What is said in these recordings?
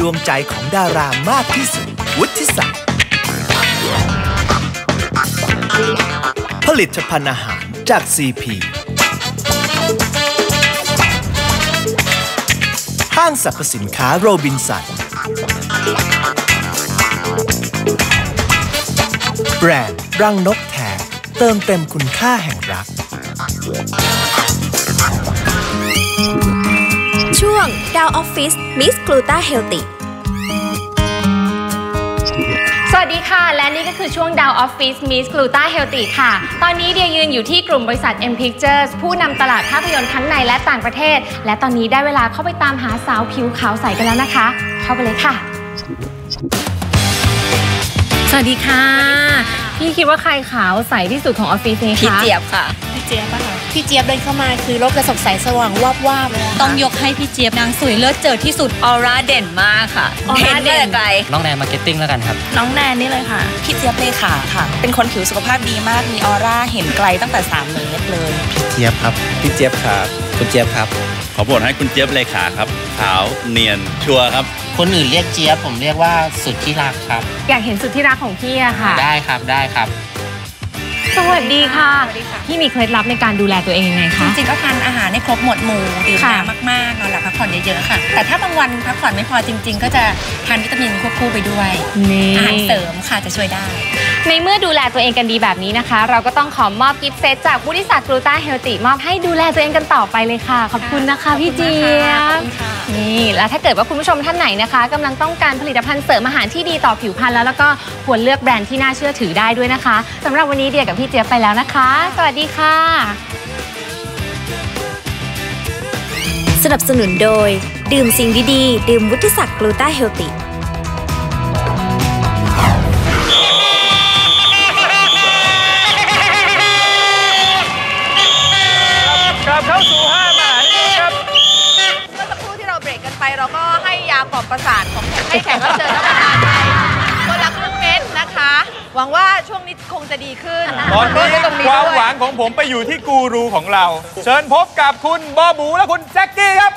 ดวงใจของดารามากที่สุด วุฒิศักดิ์ผลิตภัณฑ์อาหารจาก CP ห้างสรรพสินค้าโรบินสัน แบรนด์รังนกแท้เติมเต็มคุณค่าแห่งรัก ช่วงดาวออฟฟิศ มิสกลูตาเฮลติสวัสดีค่ะ และนี่ก็คือช่วงดาวออฟฟิศมิสกลูตาเฮลติค่ะ ตอนนี้เดียยืนอยู่ที่กลุ่มบริษัท M Pictures ผู้นำตลาดภาพยนตร์ทั้งในและต่างประเทศ และตอนนี้ได้เวลาเข้าไปตามหาสาวผิวขาวใสกันแล้วนะคะ เข้าไปเลยค่ะ สวัสดีค่ะ พี่คิดว่าใครขาวใสที่สุดของออฟฟิศนี้คะพี่เจี๊ยบค่ะ พี่เจี๊ยบป่ะคะพี่เจี๊ยบเดินเข้ามาคือรถกระสบสายสว่างวาบวาบเลยะต้องยกให้พี่เจี๊ยบนางสวยเลิศเจิดที่สุดออร่าเด่นมากค่ะออร่าเด่นห็มาแต่ไกลน้องแนนมาร์เก็ตติ้งแล้วกันครับ น้องแนนนี่เลยค่ะ พี่เจี๊ยบเลขาค่ะ เป็นคนผิวสุขภาพดีมากมีออร่าเห็นไกลตั้งแต่3เมตรเลยเจี๊ยบครับพี่เจี๊ยบครับคุณเจี๊ยบครับ ขอบทให้คุณเจี๊ยบเลขาครับ ขาวเนียนชัวร์ครับคนอื่นเรียกเจี๊ยบผมเรียกว่าสุดที่รักครับ อยากเห็นสุดที่รักของพี่อะค่ะ ได้ครับได้ครับ สวัสดีค่ะสวัสดีค่ะพี่มีเคล็ดลับในการดูแลตัวเองยังไงจคะ ริงๆก็ทานอาหารให้ครบหมวดหมู่ดื่มค่ะ น้ำมากๆนอนหลับพักผ่อนเยอะๆค่ะ แต่ถ้าบางวันพักผ่อนไม่พอจริง ๆ ก็จะทานวิตามินควบคู่ไปด้วย นี่อาหารเสริมค่ะจะช่วยได้ ในเมื่อดูแลตัวเองกันดีแบบนี้นะคะ เราก็ต้องขอมอบกิฟต์เซตจากบริษัทกลูตาเฮลติมอบให้ดูแลตัวเองกันต่อไปเลยค่ะ ขอบคุณนะคะพี่เจี๊ยขอบบคุณค่ะนี่แล้วถ้าเกิดว่าคุณผู้ชมท่านไหนนะคะกำลังต้องการผลิตภัณฑ์เสริมอาหารที่ดีต่อผิวพรรณแล้วแล้วก็ควรเลือกแบรนด์ที่น่าเชื่อถือได้ด้วยนะคะสำหรับวันนี้เดียกับพี่เจี๊ยบไปแล้วนะคะ สวัสดีค่ะ สนับสนุนโดย ดื่มสิ่งดีๆ ดื่มวุฒิศักดิ์กลูตาเฮลติ ขึ้นตอนนี้ก็ต้องมีความด้วยหวังของผมไปอยู่ที่กูรูของเรา เชิญพบกับคุณบอบูและคุณแจ็คกี้ครับ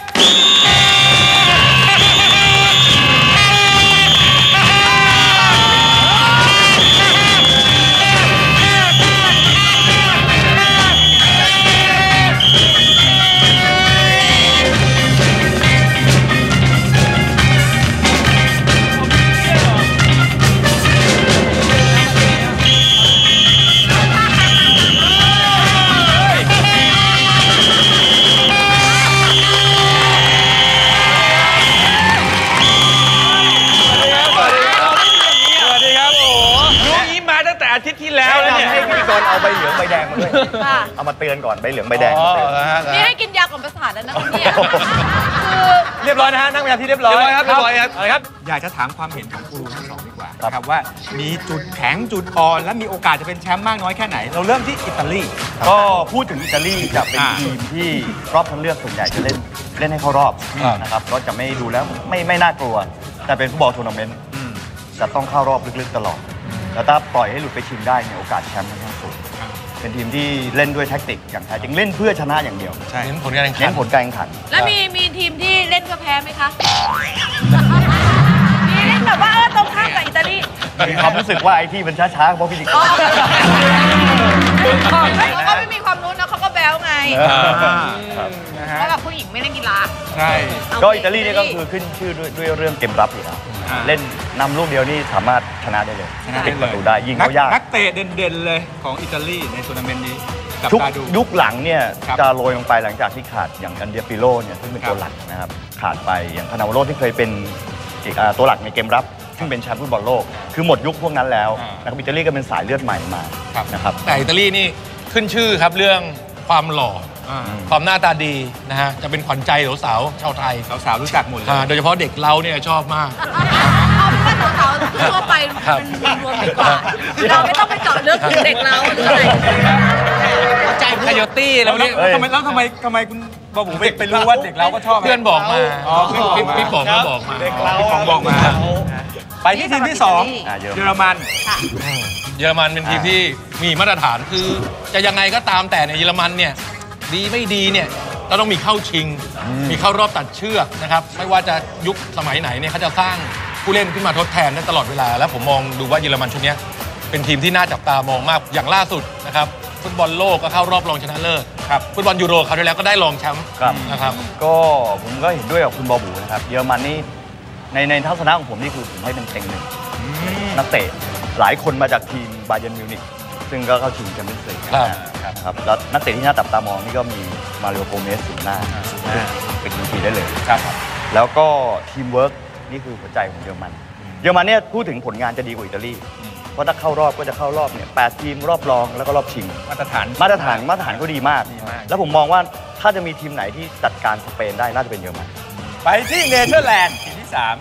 เอามาเตือนก่อนใบเหลืองใบแดงอ๋อมาเตือนเหรอฮะนี่ให้กินยากล่อมประสาทแล้วนะคุณเนี่ยคือเรียบร้อยนะฮะนั่งเป็นที่เรียบร้อยเรียบร้อยครับเรียบร้อยครับเาละครับ อยากจะถามความเห็นของกูรูทั้งสองดีกว่านะครับว่ามีจุดแข็งจุดอ่อน และมีโอกาสจะเป็นแชมป์มากน้อยแค่ไหน เราเริ่มที่อิตาลี ก็พูดถึงอิตาลีจะเป็นอ่าทีมที่รอบคัดเลือกส่วนใหญ่จะเล่นเล่นให้เข้ารอบอ่านนะครับก็จะไม่ดูแล้วไม่ไม่น่ากลัว แต่เป็นฟุตบอลทัวร์นาเมนต์จะต้องเข้ารอบลึกๆตลอด แล้วถ้าปล่อยให้หลุดไปชิงได้เนี่ยโอกาสแชมป์ค่อนข้างสูง เป็นทีมที่เล่นด้วยแท็กติกอย่างแท้จริงเล่นเพื่อชนะอย่างเดียวใช่เน้นผลการแข่งขัเน้นนผลการแข่งขัน แล้วมีมีทีมที่เล่นก็แพ้ไหมคะ มีเล่นแบบว่าเออตรงข้ามกับอิตาลีมีความรู้สึกว่าไอ้ที่มันช้าๆเพราะพิธีกรเขาก็ไม่มีความรู้นะเขาก็แบ๊วไงครับนะฮะเพราะแบบผู้หญิงไม่เล่นกีฬา ใช่ ก็อิตาลีเนี่ยก็คือขึ้นชื่อด้วยด้วยเรื่องเกมรับอยู่แล้ว อ่า เล่นนำลูกเดียวนี่สามารถชนะได้เลยชนะปิดประตูได้ยิงเขายาก นักเตะเด่นๆเลยของอิตาลีในทัวร์นาเมนต์นี้กับยุคตาดู ยุคหลังเนี่ยครับจะโรยลงไปหลังจากที่ขาดอย่างอันเดียปิโลเนี่ยซึ่งเป็นครับตัวหลักนะครับขาดไปอย่างคานาวโรที่เคยเป็นอีกอ่าตัวหลักในเกมรับ ซึ่งเป็นแชมป์ฟุตบอลโลก คือหมดยุคพวกนั้นแล้วอ่านะครับอิตาลีก็เป็นสายเลือดใหม่มาครับ นะครับ แต่อิตาลีนี่ขึ้นชื่อครับเรื่องความหล่ออ่า ความหน้าตาดีนะฮะจะเป็นขวัญใจสาวๆชาวไทยสาวๆรู้จักหมดเลยอ่าโดยเฉพาะเด็กเราเนี่ยชอบมาก เอาเป็นว่าสาวๆทั่วไปครับเป็นรวมๆดีกว่าเราไม่ต้องไปเจาะลึกถึงเด็กเราหรืออะไรใจคายตี้แล้แล้ววแล้นี่วทำไมแล้วทำไมทำไมคุณบอบูไปไปรู้ว่าเด็กเราก็ชอบเพื่อนบอกมาอ๋อเพื่อนบอกมาพี่ป๋องก็บอกมาเด็กเราพี่ป๋องบอกมา ไปที่ทีมที่สองอ่าเยอรเยอมันรมันเยอรมันเป็นทีมที่มีมาตรฐานคือจะยังไงก็ตามแต่ในยเยอรมันเนี่ย ดีไม่ดีเนี่ยแล้วต้องมีเข้าชิง มีเข้ารอบตัดเชือกนะครับ ไม่ว่าจะยุคสมัยไหนเนี่ยเขาจะสร้างผู้เล่นขึ้นมาทดแทนได้ตลอดเวลา แล้วผมมองดูว่าเยอรมันชุดเนี้ยเป็นทีมที่น่าจับตามองมากอย่างล่าสุดนะครับฟุตบอลโลกก็เข้ารอบรองชนะเลิศครับฟุตบอลยูโรคราวที่แล้วก็ได้รองแชมป์ครับ นะครับ ก็ผมก็เห็นด้วยกับคุณบอบูนะครับ เยอรมันนี่ในในทัศนะของผมนี่คือผมให้เป็นเต็งหนึ่งนักเตะหลายคนมาจากทีมบาเยิร์นมิวนิก ซึ่งก็เข้าชิงแชมเปี้ยนส์ลีกครับนะครับแล้วนักเตะที่น่าจับตามองนี่ก็มีมาริโอโกเมสสูงหน้าซึ่งเป็นทีทีได้เลยครับ แล้วก็ทีมเวิร์กนี่คือหัวใจของเยอรมัน เยอรมันเนี่ยพูดถึงผลงานจะดีกว่าอิตาลีเพราะถ้าเข้ารอบก็จะเข้ารอบเนี่ยแปดทีมรอบรองแล้วก็รอบชิง มาตรฐานมาตรฐานมาตรฐานเขาดีมากดีมาก แล้วผมมองว่าถ้าจะมีทีมไหนที่จัดการสเปนได้น่าจะเป็นเยอรมัน ไปที่เนเธอร์แลนด์ทีมที่สาม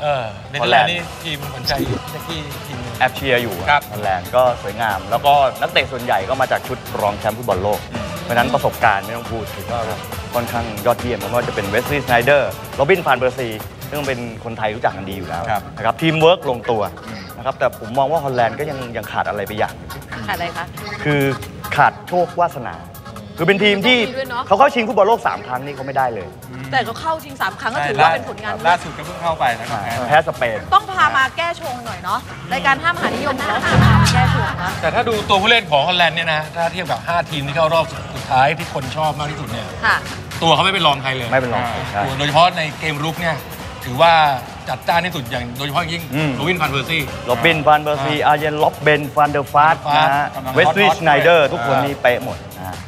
เออเนเธอร์แลนด์ นี่ทีมขวัญใจแจ็คกี้ทีมหนึงแอบเชียร์อยู่ครับฮอลแลนด์ก็สวยงาม แล้วก็นักเตะส่วนใหญ่ก็มาจากชุดรองแชมป์ฟุตบอลโลกเพราะฉะนั้นประสบการณ์ไม่ต้องพูดถือว่าค่อนข้างยอดเยี่ยมไม่ว่าจะเป็นเวสลีย์สไนเดอร์โรบินฟานเบอร์ซีซึ่งเป็นคนไทยรู้จักกันดีอยู่แล้วครับนะครับทีมเวิร์กลงตัวนะครับแต่ผมมองว่าฮอลแลนด์ก็ยังยังขาดอะไรไปอย่างหนึ่ง ขาดอะไรคะ คือขาดโชควาสนา คือเป็นทีมที่โชคดีด้วยเนอะ เขาเข้าชิงฟุตบอลโลก 3 ครั้งนี่เขาไม่ได้เลย แต่ก็เข้าชิงสามครั้งก็ถือว่าเป็นผลงานล่าสุดก็เพิ่งเข้าไปนะครับแพ้สเปน ต้องพามาแก้ชงหน่อยเนาะรายการห้ามหานิยมของเราพามาแก้ชงนะแต่ถ้าดูตัวผู้เล่นของฮอลแลนด์เนี่ยนะถ้าเทียบกับ 5 ทีมที่เข้ารอบสุดท้ายที่คนชอบมากที่สุดเนี่ยค่ะ ตัวเขาไม่เป็นรองใครเลยไม่เป็นรองใช่ตัวโดยเฉพาะในเกมรุกเนี่ยถือว่าจัดจ้านที่สุดอย่างโดยเฉพาะยิ่งอืม โรวินฟันเบอร์ซี่ โรบินฟานเบอร์ซีอาร์เยนล็อบเบนฟานเดอร์ฟาสฟาสนะฮะกำลังเวสลีฮอย์ตๆสไนเดอร์ด้วยทุกคนนี่เป๊ะหมดนะฮะกำลังฮอต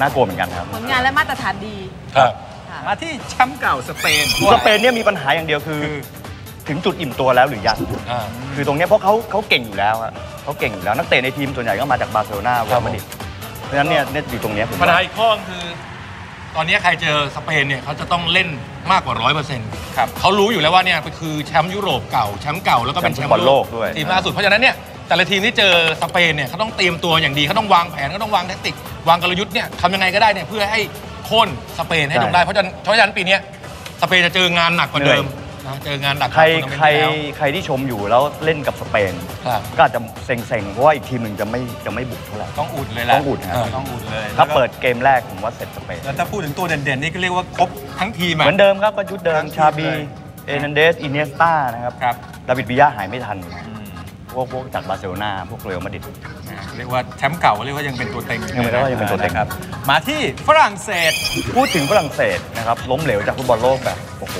น่ากลัวเหมือนกันครับ ผลงานและมาตรฐานดี ครับค่ะๆมาที่แชมป์เก่าสเปนสเปนเนี่ยมีปัญหาอย่างเดียวคือคือ ถึงจุดอิ่มตัวแล้วหรือยัง อ่า คือตรงเนี้ยเพราะเขาเขาเก่งอยู่แล้วอะเขาเก่งอยู่แล้วนักเตะในทีมส่วนใหญ่ก็มาจากบาร์เซโลนาเรอัลมาดริดเพราะฉะนั้นเนี่ยเนี่ยอยู่ตรงเนี้ยผมปัญหาว่าอีกข้อคือ ตอนนี้ใครเจอสเปนเนี่ยเขาจะต้องเล่นมากกว่าร้อยเปอร์เซ็นต์ครับเขารู้อยู่แล้วว่าเนี่ยคือแชมป์ยุโรปเก่าแชมป์เก่าแล้วก็เป็นแชมป์ทีมล่าสุดเพราะฉะนั้นเนี่ย แต่ละทีมที่เจอสเปนเนี่ยเขาต้องเตรียมตัวอย่างดีเขาต้องวางแผนเขาต้องวางแทคติก วางกลยุทธ์เนี่ยทำยังไงก็ได้เนี่ยเพื่อให้โค่นสเปนให้ลงได้เพราะฉะนั้นเพราะฉะนั้นปีเนี้ยสเปนจะเจองานหนักกว่าเดิมนะเจองานหนักกใครว่าทัวนาเมนต์ใครที่แล้ว ใครที่ชมอยู่แล้วเล่นกับสเปน ครับ ก็อาจจะเซ็งๆ เพราะว่าอีกทีมหนึ่งจะไม่จะไม่บุกเท่าไหร่ ต้องอุดเลยแหละต้องอุดครับต้องอุดเลยถ้าแล้วก็เปิดเกมแรกผมว่าเสร็จสเปน แล้วถ้าพูดถึงตัวเด่นๆ นี่ก็เรียกว่าครบทั้งทีมอะเหมือนเดิมครับก็ชุดเดิมทั้งทีมชาบีเลยเอร์นันเดส อินเนสตานะครับ ครับ ดาวิดวิยาหายไม่ทันนะอืมพ วกพวกจากบาร์เซโลนาพวกเรอัลมาดริดอ่าเรียกว่าแชมป์เก่าเรียกว่ายังเป็นตัวเต็งยังเป็นว่ายังเป็นตัวเต็ง ครับ มาที่ฝรั่งเศส พูดถึงฝรั่งเศสนะครับล้มเหลวจากฟุตบอลโลกแบบโอ้โห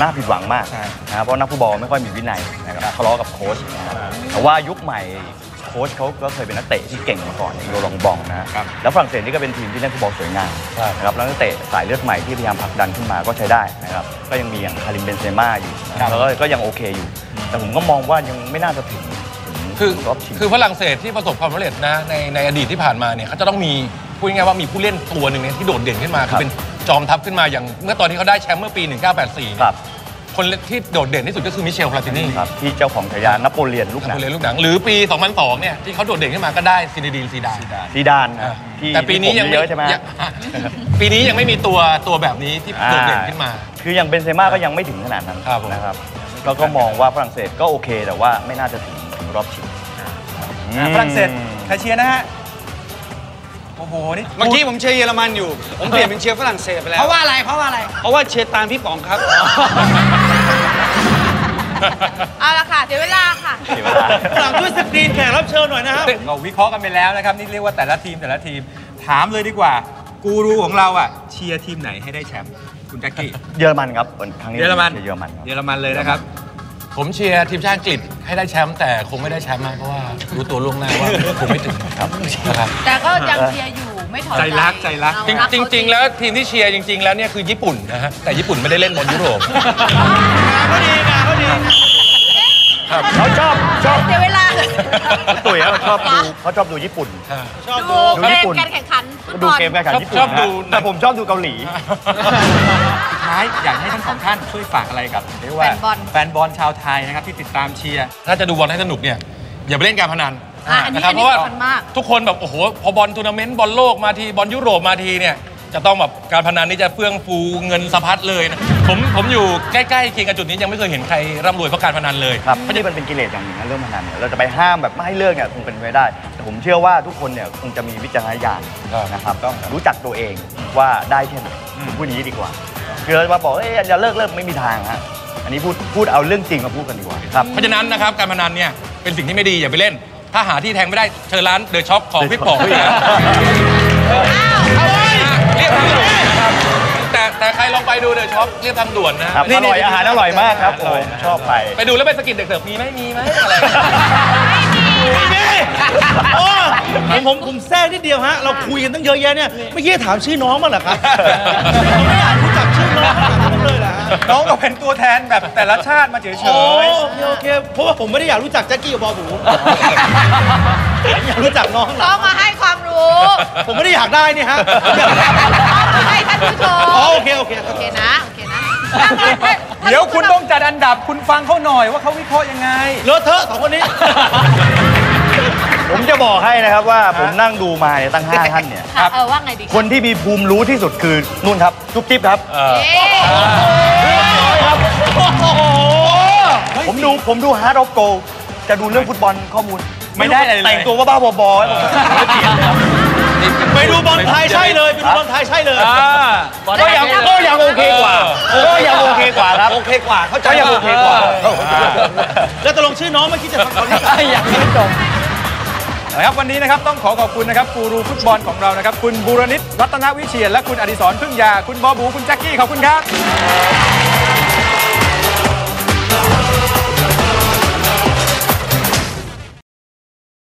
น่าผิดหวังมากใช่ นะครับเพราะนักฟุตบอลไม่ค่อยมีวินัยนะครับทะเลาะกับโค้ชนะครับแต่ว่ายุคใหม่โค้ชเขาก็เคยเป็นนักเตะที่เก่งมาก่อนอย่างโรลองบองนะครับแล้วฝรั่งเศสนี่ก็เป็นทีมที่เล่นฟุตบอลสวยงามนะครับแล้วนักเตะสายเลือดใหม่ที่พยายามผลักดันขึ้นมาก็ใช้ได้นะครับก็ยังมีอย่างคาริมเบนเซม่าอยู่นะครับแล้วก็ก็ยังโอเคอยู่ แต่ผมก็มองว่ายังไม่น่าจะถึงถึง คือรอบชิง คือฝรั่งเศสที่ประสบความสำเร็จนะในในอดีตที่ผ่านมาเนี่ยเขาจะต้องมีพูดง่ายๆว่ามีผู้เล่นตัวหนึ่งเนี่ยที่โดดเด่นขึ้นมาคคืรัอบเป็นจอมทัพขึ้นมาอย่าง เมื่อตอนที่เขาได้แชมป์เมื่อปี 1984คเนี่รัยบ คนที่โดดเด่นที่สุดก็คือมิเชลพลาตินีครับที่เจ้าของฉายานโปเลียนลูกหนังเรียนลูกหนัง หรือปี 2002เนี่ยที่เขาโดดเด่นขึ้นมาก็ได้ซินดีนซีดานซีดานนะที่แต่ปีนี้ยังที่ผมเยอะใช่ไหมยังปีนี้ยังไม่มีตัวตัวแบบนี้ที่โดดเด่นขึ้นมา คืออย่างเบนเซม่าก็ยังไม่ถึงขนาดนั้นครับผม นะครับก็ก็มองว่าฝรั่งเศสก็โอเคแต่ว่าไม่น่าจะถึงถึงรอบชิง อ่าฝรั่งเศสใครเชียร์นะฮะ โอ้โห นี่เมื่อกี้ผมเชียร์เยอรมันอยู่ ผมเปลี่ยนเป็นเชียร์ฝรั่งเศสไปแล้ว เพราะว่าอะไร เพราะว่าอะไร เพราะว่าเชียร์ตามพี่ป๋องครับ เอาละค่ะเดี๋ยวเวลาค่ะเสียเวลาหลังด้วยสกรีนแขกรับเชิญหน่อยนะครับ เราวิเคราะห์กันไปแล้วนะครับ นี่เรียกว่าแต่ละทีมแต่ละทีม ถามเลยดีกว่า กูรูของเราอะ เชียร์ทีมไหนให้ได้แชมป์ คุณแจ็คกี้ เยอรมันครับครั้งนี้เยอรมัน เชียร์เยอรมันครับ เยอรมันเลยนะครับ ผมเชียร์ทีมชาติอังกฤษ ให้ได้แชมป์แต่คงไม่ได้แชมป์มากเพราะว่ารู้ตัวล่วงหน้าว่าคงไม่ถึงครับนะครับ แต่ก็ยังเชียร์อยู่ไม่ถอดใจรักใจรักเาจริงเขาจริงๆแล้วทีมที่เชียร์จริง ๆ แล้วเนี่ยคือญี่ปุ่นนะฮะแต่ญี่ปุ่นไม่ได้เล่นบอลยุโรป เขาดีงานเขาดีครับเขาชอบชอบเดี๋ยวเวลาตุ๋ยเขาชอบดูเขาชอบดูญี่ปุ่นชอบดูดูดูเกญี่มปุ่น การแข่งขันฟุตดูบอล เกมการแข่งขันญี่ปุ่นชอบดูนะ แต่ผมชอบดูเกาหลีสุด ท้ายอยากให้ทั้งสองท่านช่วยฝากอะไรกับเรียกว่าแฟนบอล แฟนบอลชาวไทยนะครับที่ติดตามเชียร์ ถ้าจะดูบอลให้สนุกเนี่ยอย่าไปเล่นการพนันอะอันนี้นะครับอันเพนี้ราะว่าสำคัญมาก ทุกคนแบบโอ้โหพอบอลทัวร์นาเมนต์บอลโลกมาทีบอลยุโรปมาทีเนี่ยจะต้องแบบการพนันนี่จะเฟื่องฟูเงินสะพัดเลยนะผมผมอยู่ใกล้ๆเคียงกับจุดนี้ยังไม่เคยเห็นใครร่ำรวยเพราะการพนันเลย ครับไม่ได้มันเป็นกิเลสอย่างหนึ่งนะเรื่องพนันเนี่ยเราจะไปห้ามแบบไม่ให้เลิกเนี่ยคงเป็นไปไม่ได้ แต่ผมเชื่อว่าทุกคนเนี่ยคงจะมีวิจารณญาณนะครับต้องรู้จักตัวเองว่าได้แค่ไหนผมพูดอย่างนี้ดีกว่า คือเราจะมาบอกเอ้ยอย่าเลิกเลิกไม่มีทางฮะอันนี้พูดพูดเอาเรื่องจริงมาพูดกันดีกว่าครับ เพราะฉะนั้นนะครับการพนันเนี่ยเป็นสิ่งที่ไม่ดีอย่าไปเล่น ถ้าหาที่แทงไม่ได้เชิญร้านเดอะช็อปของพี่ป๋องพี่นะเรียบทางด่วนนะครับแต่แต่ใครลองไปดูเดอะช็อปเรียบทางด่วนนะครับอร่อยอาหารอร่อยมากครับผมชอบไป ไปดูแล้วไปสะกิดเด็กเสิร์ฟมีไหมมีไหมอะไรโอ้ผมผมผมแทรกนิดเดียวฮะ เราคุยกันตั้งเยอะแยะเนี่ย ไม่คิดจะถามชื่อน้องมั้างเหรอครับผมไม่อยากรู้จั กชื่อน้องขนาดนั้นเลยเหรอฮะน้องก็เป็นตัวแทนแบบแต่ละชาติมาเฉยโอ้โอเคโอเคเพราะว่าผมไม่ได้อยากรู้จักแจ็คกี้กับบอบูอยากรู้จักน้องน้องมาให้ความรู้ผมไม่ได้อยากได้นี่ฮะมาให้ท่านผู้ชมอ๋อโอเคโอเค โอเคนะ โอเคนะๆ เดี๋ยวคุณต้องจัดอันดับคุณฟังเขาหน่อยว่าเขาวิเคราะห์ยังไง เลอะเทอะสองคนนี้ ผมจะบอกให้นะครับว่าผมนั่งดูมาเนี่ยตั้งห้าท่านเนี่ย ค่ะเออว่าไงดีคนที่มีภูมิรู้ที่สุดคือนู่นครับจุ๊บจิ๊บครับ เอ๊ะผมดูผมดูฮาร์ดออฟโกจะดูเรื่องฟุตบอลข้อมูลไม่ได้อะไรเลย แต่งตัวว่าบ้าๆบอๆให้ผมเกลียดเลยครับไปดูบอลไทยใช่เลยไปดูบอลไทยใช่เลยก็ยังก็ยังโอเคกว่าก็ยังโอเคกว่าครับโอเคกว่าเข้าใจก็ยังโอเคกว่าแล้วตกลงชื่อน้องเมื่อกี้จะฟังคนนี้ยังไม่จบ นะครับวันนี้นะครับต้องขอขอบคุณนะครับกูรูฟุตบอลของเรานะครับ คุณบูรณิตรัตนวิเชียรและคุณอดิศรพึ่งยา คุณบอบูคุณแจ็คกี้ขอบคุณครับ